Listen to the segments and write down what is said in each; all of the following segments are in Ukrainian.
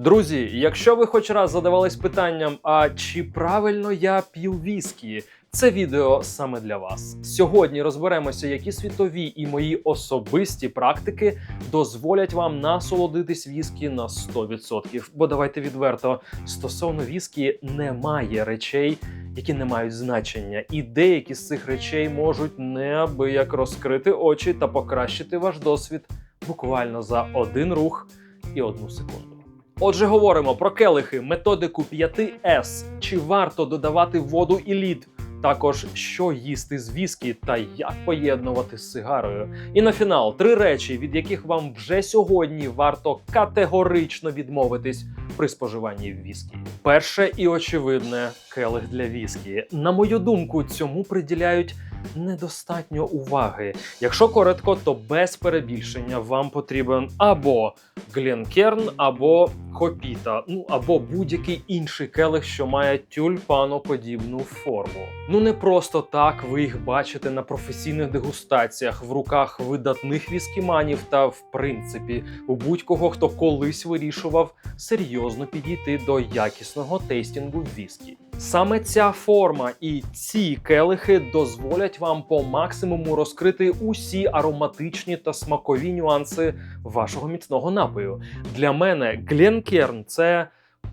Друзі, якщо ви хоч раз задавались питанням, а чи правильно я п'ю віскі, це відео саме для вас. Сьогодні розберемося, які світові і мої особисті практики дозволять вам насолодитись віскі на 100%. Бо давайте відверто, стосовно віскі немає речей, які не мають значення, і деякі з цих речей можуть неабияк розкрити очі та покращити ваш досвід буквально за один рух і одну секунду. Отже, говоримо про келихи, методику 5С, чи варто додавати воду і лід. Також що їсти з віскі та як поєднувати з сигарою. І на фінал три речі, від яких вам вже сьогодні варто категорично відмовитись при споживанні віскі. Перше і очевидне келих для віскі. На мою думку, цьому приділяють недостатньо уваги. Якщо коротко, то без перебільшення вам потрібен або Гленкерн, або Хопіта, ну або будь-який інший келих, що має тюльпаноподібну форму. Ну не просто так ви їх бачите на професійних дегустаціях в руках видатних віскіманів та, в принципі, у будь-кого, хто колись вирішував серйозно підійти до якісного тейстінгу віскі. Саме ця форма і ці келихи дозволять вам по максимуму розкрити усі ароматичні та смакові нюанси вашого міцного напою. Для мене Гленкерн це.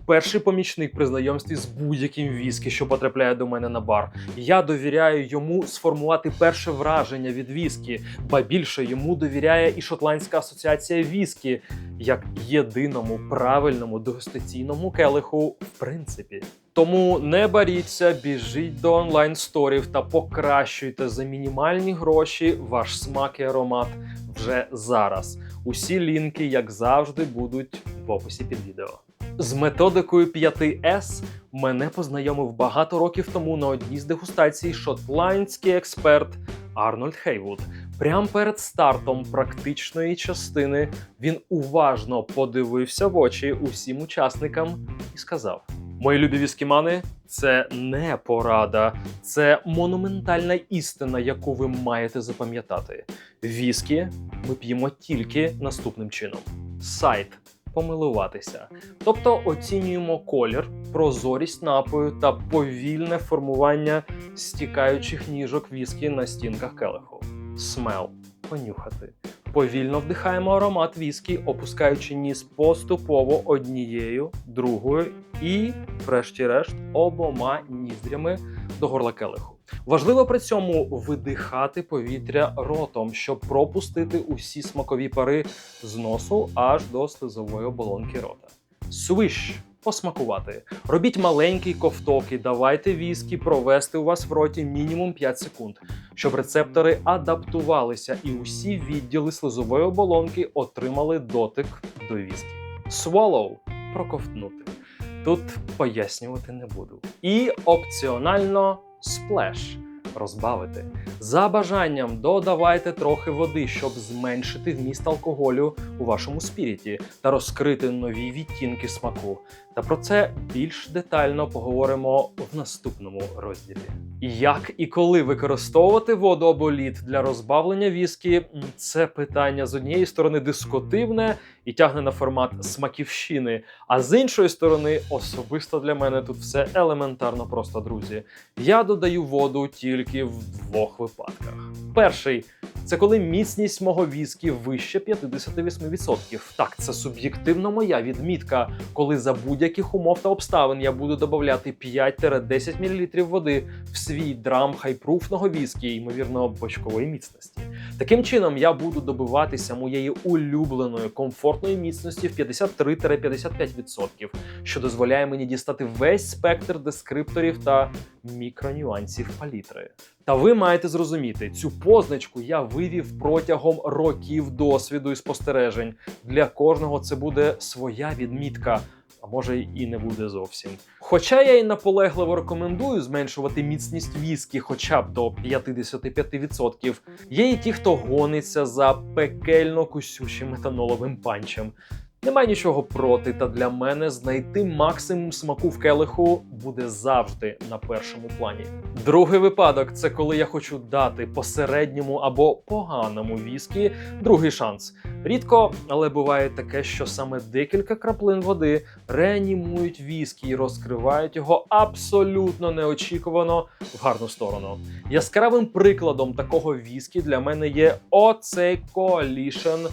Перший помічник при знайомстві з будь-яким віскі, що потрапляє до мене на бар. Я довіряю йому сформувати перше враження від віскі, ба більше йому довіряє і Шотландська асоціація віскі як єдиному правильному дегустаційному келиху, в принципі. Тому не боріться, біжіть до онлайн сторів та покращуйте за мінімальні гроші ваш смак і аромат вже зараз. Усі лінки, як завжди, будуть в описі під відео. З методикою 5С мене познайомив багато років тому на одній з дегустацій шотландський експерт Арнольд Хейвуд. Прямо перед стартом практичної частини він уважно подивився в очі усім учасникам і сказав: Мої любі віскімани, це не порада, це монументальна істина, яку ви маєте запам'ятати. Віскі ми п'ємо тільки наступним чином: сайт помилуватися. Тобто оцінюємо колір, прозорість напою та повільне формування стікаючих ніжок віскі на стінках келиху. Смел понюхати. Повільно вдихаємо аромат віскі, опускаючи ніс поступово однією, другою і, врешті-решт, обома ніздрями до горла келиху. Важливо при цьому видихати повітря ротом, щоб пропустити усі смакові пари з носу аж до слизової оболонки рота. Свиш посмакувати. Робіть маленький ковток і давайте віскі провести у вас в роті мінімум 5 секунд, щоб рецептори адаптувалися і усі відділи слизової оболонки отримали дотик до віскі. Swallow – проковтнути. Тут пояснювати не буду. І опціонально сплеш розбавити. За бажанням додавайте трохи води, щоб зменшити вміст алкоголю у вашому спіріті та розкрити нові відтінки смаку. Та про це більш детально поговоримо в наступному розділі. Як і коли використовувати воду або лід для розбавлення віскі, це питання з однієї сторони дискутивне і тягне на формат смаківщини. А з іншої сторони, особисто для мене тут все елементарно просто, друзі. Я додаю воду тільки в двох випадках. Перший це коли міцність мого віскі вище 58%. Так, це суб'єктивно моя відмітка, коли за будь-яких умов та обставин я буду додавати 5-10 мл води в свій драм хайпруфного віскі, ймовірно, бочкової міцності. Таким чином, я буду добиватися моєї улюбленої комфортної міцності в 53-55%, що дозволяє мені дістати весь спектр дескрипторів та мікронюансів палітри. Та ви маєте зрозуміти, цю позначку я вивів протягом років досвіду і спостережень. Для кожного це буде своя відмітка. А може і не буде зовсім. Хоча я й наполегливо рекомендую зменшувати міцність віскі хоча б до 55%, є і ті, хто гониться за пекельно кусючим метаноловим панчем. Немає нічого проти, та для мене знайти максимум смаку в келиху буде завжди на першому плані. Другий випадок це коли я хочу дати посередньому або поганому віскі другий шанс. Рідко, але буває таке, що саме декілька краплин води реанімують віскі і розкривають його абсолютно неочікувано в гарну сторону. Яскравим прикладом такого віскі для мене є оцей Coalition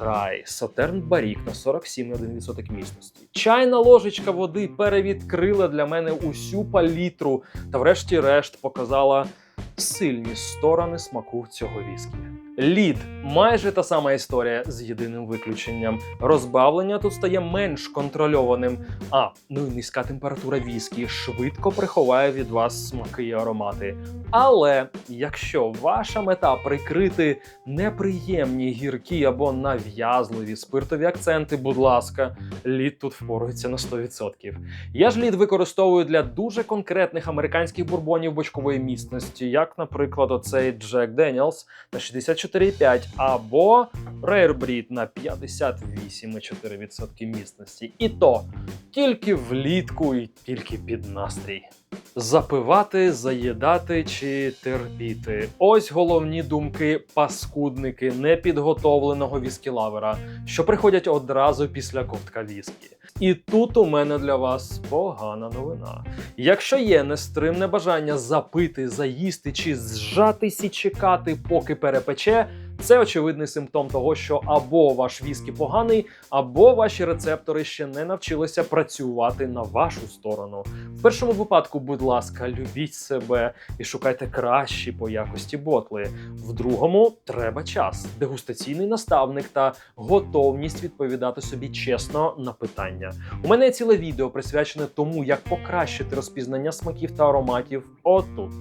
Рай Сатерн Барік на 47,1% міцності. Чайна ложечка води перевідкрила для мене усю палітру та, врешті-решт, показала сильні сторони смаку цього віскі. Лід майже та сама історія з єдиним виключенням. Розбавлення тут стає менш контрольованим. А ну і низька температура віскі швидко приховає від вас смаки і аромати. Але якщо ваша мета прикрити неприємні гіркі або нав'язливі спиртові акценти, будь ласка, лід тут впорується на 100%. Я ж лід використовую для дуже конкретних американських бурбонів бочкової міцності, як, наприклад, оцей Jack Daniels на 64,5 або Rare Breed на 58,4% міцності. І то тільки влітку і тільки під настрій. Запивати, заїдати чи терпіти. Ось головні думки паскудники непідготовленого віскілавера, що приходять одразу після ковтка віскі. І тут у мене для вас погана новина. Якщо є нестримне бажання запити, заїсти чи зжатись і чекати, поки перепече, це очевидний симптом того, що або ваш віскі поганий, або ваші рецептори ще не навчилися працювати на вашу сторону. В першому випадку, будь ласка, любіть себе і шукайте кращі по якості ботли. В другому треба час, дегустаційний наставник та готовність відповідати собі чесно на питання. У мене ціле відео присвячене тому, як покращити розпізнання смаків та ароматів. Отут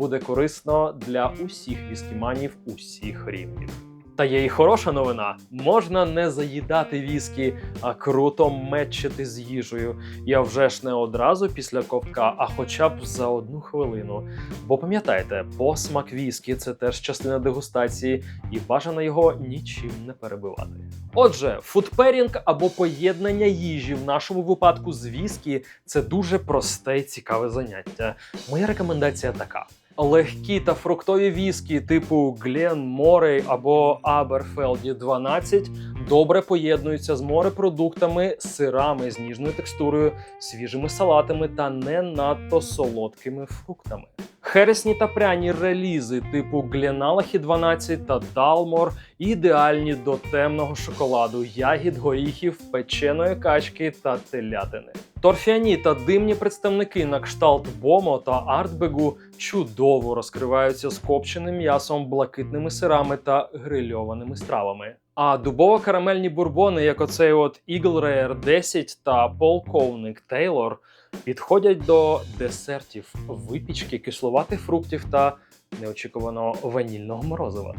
буде корисно для усіх віскіманів усіх рівнів. Та є і хороша новина: можна не заїдати віскі, а круто мечити з їжею. Я вже ж не одразу після ковтка, а хоча б за одну хвилину. Бо пам'ятайте, посмак віскі це теж частина дегустації, і бажано його нічим не перебивати. Отже, фудперінг або поєднання їжі в нашому випадку з віскі це дуже просте і цікаве заняття. Моя рекомендація така. Легкі та фруктові віскі типу Glen Морей або Аберфелді 12 добре поєднуються з морепродуктами, сирами з ніжною текстурою, свіжими салатами та не надто солодкими фруктами. Хересні та пряні релізи типу Гленалахі 12 та Далмор ідеальні до темного шоколаду, ягід, горіхів, печеної качки та телятини. Торфяні та димні представники на кшталт Бомо та Артбегу чудово розкриваються з копченим м'ясом, блакитними сирами та грильованими стравами. А дубово-карамельні бурбони, як оцей от Eagle Rare 10 та полковник Тейлор, підходять до десертів, випічки, кисловатих фруктів та неочікуваного ванільного морозива.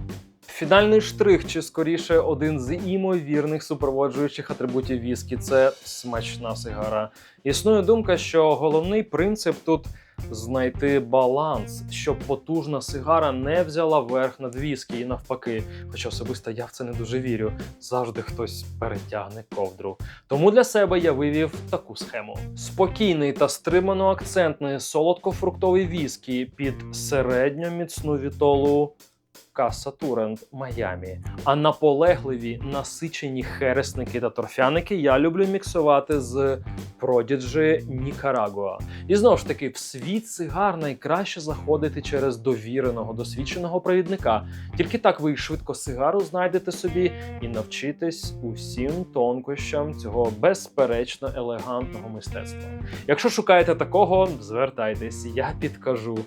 Фінальний штрих, чи скоріше один з імовірних супроводжуючих атрибутів віскі це смачна сигара. Існує думка, що головний принцип тут знайти баланс, щоб потужна сигара не взяла верх над віскі і навпаки. Хоча особисто я в це не дуже вірю. Завжди хтось перетягне ковдру. Тому для себе я вивів таку схему: спокійний та стримано акцентний солодко-фруктовий віскі під середньо міцну вітолу. Каса Туренд Майамі. А наполегливі насичені хересники та торфяники я люблю міксувати з Prodigy Нікарагуа. І знову ж таки, в світ сигар найкраще заходити через довіреного, досвідченого провідника. Тільки так ви швидко сигару знайдете собі і навчитесь усім тонкощам цього безперечно елегантного мистецтва. Якщо шукаєте такого, звертайтесь, я підкажу,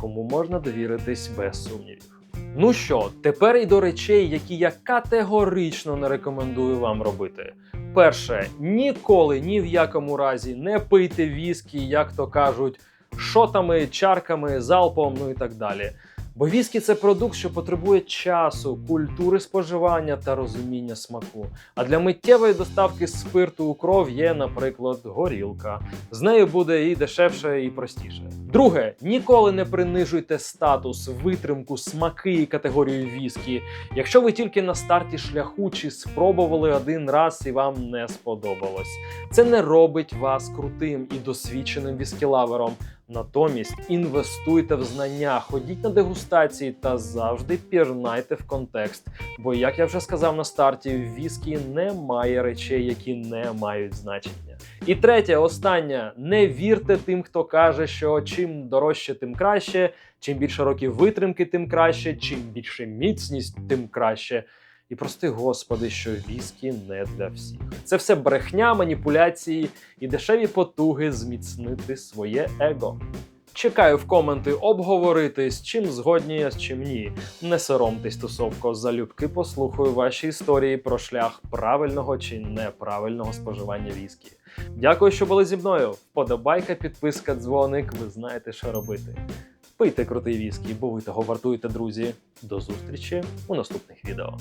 кому можна довіритись без сумнівів. Ну що, тепер і до речей, які я категорично не рекомендую вам робити. Перше, ніколи ні в якому разі не пийте віскі, як то кажуть, шотами, чарками, залпом, ну і так далі. Бо віскі це продукт, що потребує часу, культури споживання та розуміння смаку. А для миттєвої доставки спирту у кров є, наприклад, горілка. З нею буде і дешевше, і простіше. Друге, ніколи не принижуйте статус, витримку, смаки і категорію віскі. Якщо ви тільки на старті шляху чи спробували один раз і вам не сподобалось. Це не робить вас крутим і досвідченим віскілавером. Натомість інвестуйте в знання, ходіть на дегустації та завжди пірнайте в контекст. Бо, як я вже сказав на старті, в віскі немає речей, які не мають значення. І третє, останнє: не вірте тим, хто каже, що чим дорожче, тим краще, чим більше років витримки, тим краще, чим більше міцність, тим краще. І прости господи, що віскі не для всіх. Це все брехня, маніпуляції і дешеві потуги зміцнити своє его. Чекаю в коменти обговорити, з чим згодні, а з чим ні. Не соромтесь, тусовко, залюбки послухаю ваші історії про шлях правильного чи неправильного споживання віскі. Дякую, що були зі мною. Вподобайка, підписка, дзвоник. Ви знаєте, що робити. Пийте крутий віскі, бо ви того вартуєте, друзі. До зустрічі у наступних відео.